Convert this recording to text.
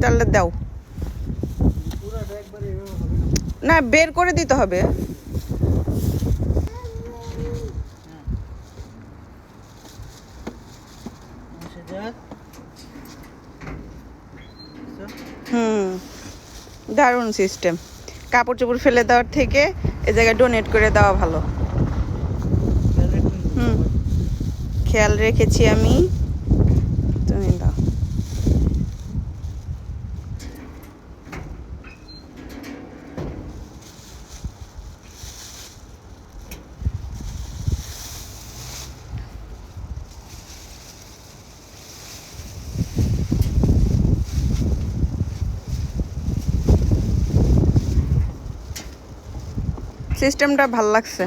তাহলে দাও। না, বের করে দিতে হবে। হুম, দারুণ সিস্টেম কাপড় চোপড় ফেলে দেওয়ার থেকে এ জায়গায় ডোনেট করে দেওয়া ভালো। হুম। খেয়াল রেখেছি আমি। তুমি দাও। সিস্টেমটা ভালো লাগছে।